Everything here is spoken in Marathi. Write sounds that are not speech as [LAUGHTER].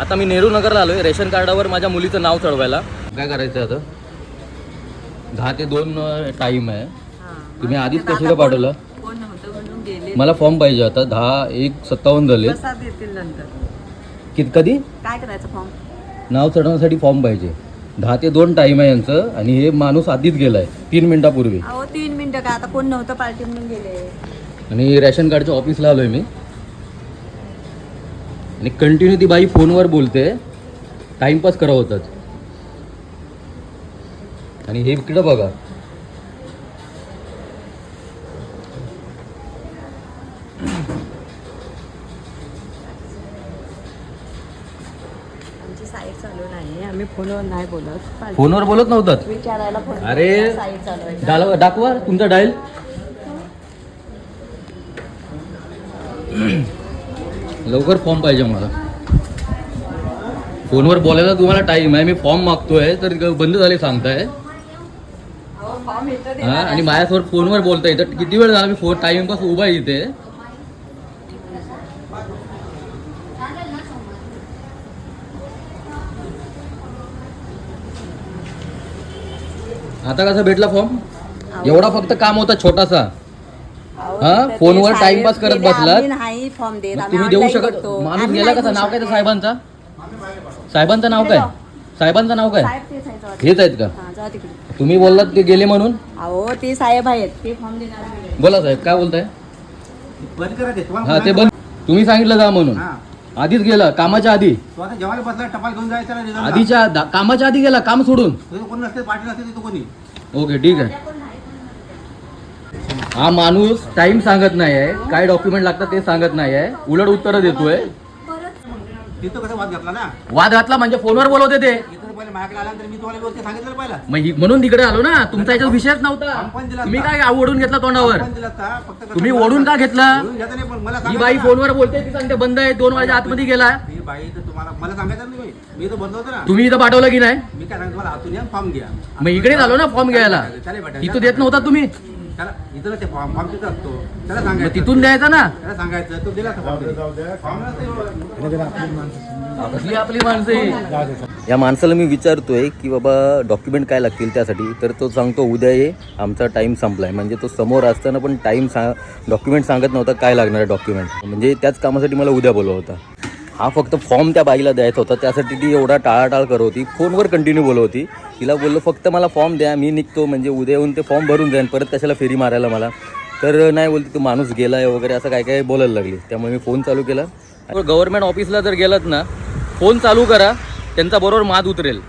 आता मी नेहरू नगरला आलोय. रेशन कार्डावर माझ्या मुलीचं नाव चढवायला काय करायचं आता? दहा ते दोन टाईम आहे. तुम्ही आधीच कशाला पाठवलं. कोण नव्हतं म्हणून गेले मला फॉर्म पाहिजे आता दहा एक सत्तावन्न झाले. कसा देतील नंतर. कित कधी? काय करायचं फॉर्म नाव चढवण्यासाठी फॉर्म पाहिजे. दहा ते दोन टाईम आहे यांचं आणि हे माणूस आधीच गेलाय. तीन मिनिटापूर्वी. अहो तीन मिनिटं काय आता कोण नव्हतं पार्टी म्हणून गेले. आणि रेशन कार्डच्या ऑफिसला आलोय मी. आणि कंटिन्यू ती बाई फोनवर बोलते. टाइमपास करा होतात आणि हे इकडं बघा. आम्ही फोनवर नाही बोलत. फोनवर बोलत नव्हतात? अरे दाखवा तुमचा डायल [CLEARS THROAT] [CLEARS THROAT] लवकर फॉर्म पाहिजे मला. फोनवर बोलायला तुम्हाला टाइम आहे. मी फॉर्म मागतोय तर बंद झाले सांगताय. हा देणार आणि माझ्यासोबत फोनवर बोलताय. तर किती वेळ झाला मी फोन टाइमपास उभा आहे इथे. आता कसा भेटला फॉर्म एवढा फक्त काम होता छोटासा. हा? ते फोनवर टाइमपास करत नाही फॉर्म देत आम्ही तुम्ही देऊ online शकत करतो. माणूस आम्ही गेला नाही कसा नाव काय त्या. साहेबांचा? साहेबांचं नाव काय? साहेबांचं नाव काय? साहेब तेच आहे, जाऊ दे. हेच आहेत का? हा, जाऊ तिकडे. तुम्ही बोललात ते गेले म्हणून? अहो ते साहेब आहेत. ते फॉर्म देणार. बोला साहेब काय बोलताय? बंद करा ते तुम्हाला हा ते बंद तुम्ही सांगितलं जा म्हणून. हा. आधीच गेला कामाच्या आधी. तो आता जेवायला बसला टपाल घेऊन जायचा ना रिझल्ट आधीच्या दा- कामाच्या आधी गेला काम सोडून. तुझं कोण नसते पाटील नसते तिथं कोणी. ओके ठीक आहे. हा माणूस टाइम सांगत नाही आहे काय डॉक्युमेंट लागतात ते सांगत नाही आहे उलट उत्तर देतोय. तिथं कसं वाद घातला ना? वाद घातला म्हणजे फोनवर बोलवते ते. इथं पहिले माझ्याकडे आला तर मी तुम्हाला व्यवस्थित सांगितलं पहिला. मग ही- म्हणून तिकडे आलो ना. तुमचा याच्यात विषयच नव्हता. आपण दिला तुम्ही. काय ओढून घेतला तोंडावर? आपण दिला का? फक्त कसं तुम्ही ओढून का घेतलं? ओढून घेता नाही पण मला ही सांगायचं बाई ना. फोनवर बोलते ती सांगते बंद आहे दोन वाजता आतमध्ये गेला. ही बाई तर तुम्हाला मला सांगायचं नाही मी बंद होतो ना. तुम्ही इथं पाठवलं की नाही? मी काय सांगतो तुम्हाला आतून या फॉर्म घ्या. मग इकडे झालो ना फॉर्म घ्यायला. इथं देत नव्हता तुम्ही. त्याला इथं ते फॉर्म फॉर्म तिथं असतो. त्याला मग सांगायचं तिथून द्यायचा ना? त्याला सांगायचं तो दिला फॉर्म कसली आपली माणसं ही? या माणसाला मी विचारतोय की बाबा डॉक्युमेंट काय लागतील त्यासाठी? तर तो सांगतो उद्या ये आमचा टाईम संपलाय. म्हणजे तो समोर असताना पण टाईम सांग डॉक्युमेंट सांगत नव्हता काय लागणार आहे डॉक्युमेंट म्हणजे त्याच कामासाठी मला उद्या बोलव होता. हा फक्त फॉर्म त्या बाईला द्यायचा होता. त्यासाठी ती एवढा टाळाटाळ करत होती. फोनवर कंटिन्यू बोलत होती. तिला बोललो फक्त मला फॉर्म द्या मी निघतो. म्हणजे उद्या येऊन ते फॉर्म भरून जाईन. परत कशाला फेरी मारायला मला? तर नाही बोलते तो माणूस गेला आहे वगैरे असं काय काय बोलायला लागली. त्यामुळे मी फोन चालू केला. गव्हर्नमेंट ऑफिसला जर गेलात ना फोन चालू करा. त्यांचा बरोबर माद उतरेल.